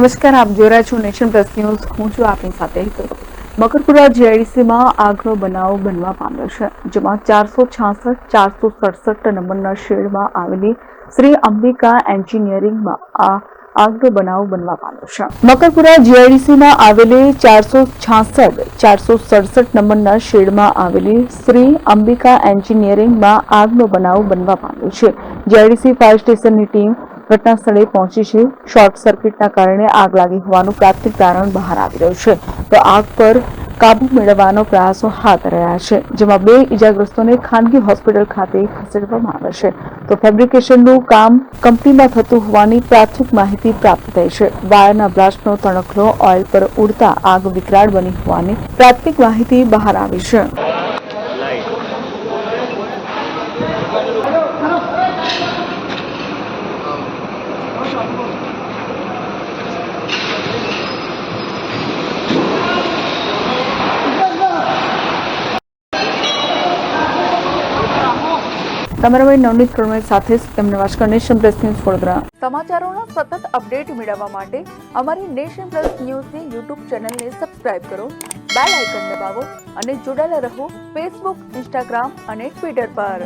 નમસ્કાર, આપ જોઈ રહ્યા છો નેશન પ્લસ ન્યૂઝ. હું છું આપની સાથે હેતલ. મકરપુરા જીઆઈડીસીમાં આગનો બનાવ બનવા પામ્યો છે, જેમાં ચારસો છાસઠ, ચારસો સડસઠ નંબરના શેડમાં આવેલી શ્રી અંબિકા એન્જિનિયરિંગમાં આ આગનો બનાવ બનવા પામ્યો છે. મકરપુરા જીઆઈડીસીમાં આવેલી ચારસો છાસઠ, ચારસો સડસઠ નંબરના શેડમાં આવેલી શ્રી અંબિકા એન્જિનિયરિંગમાં આગનો બનાવ બનવા પામ્યો છે. જીઆઈડીસી ફાયર સ્ટેશનની ટીમ ઘટના સ્થળે પહોંચી છે. શોર્ટ સર્કિટના કારણે આગ લાગી હોવાનું પ્રાથમિક તારણ બહાર આવી રહ્યું છે. તો આગ પર કાબુ મેળવવાનો પ્રયાસો હાથ રહ્યા છે, જેમાં બે ઇજાગ્રસ્તોને ખાનગી હોસ્પિટલ ખાતે ખસેડવામાં આવે છે. તો ફેબ્રિકેશનનું કામ કંપનીમાં થતું હોવાની પ્રાથમિક માહિતી પ્રાપ્ત થઈ છે. વાયરના બ્લાસ્ટનો તણખલો ઓઇલ પર ઉડતા આગ વિકરાળ બની હોવાની પ્રાથમિક માહિતી બહાર આવી છે. તમારા નવનીત કડમણી સાથે તેમને વાંચकर નેશન પ્લસ ન્યૂઝ વડોદરા. સમાચારોનો સતત અપડેટ મેળવવા માટે અમારી નેશન પ્લસ ન્યૂઝની યુટ્યુબ ચેનલને સબસ્ક્રાઇબ કરો, બેલ આઇકન દબાવો અને જોડાયેલા રહો ફેસબુક, ઇન્સ્ટાગ્રામ અને ટ્વિટર પર.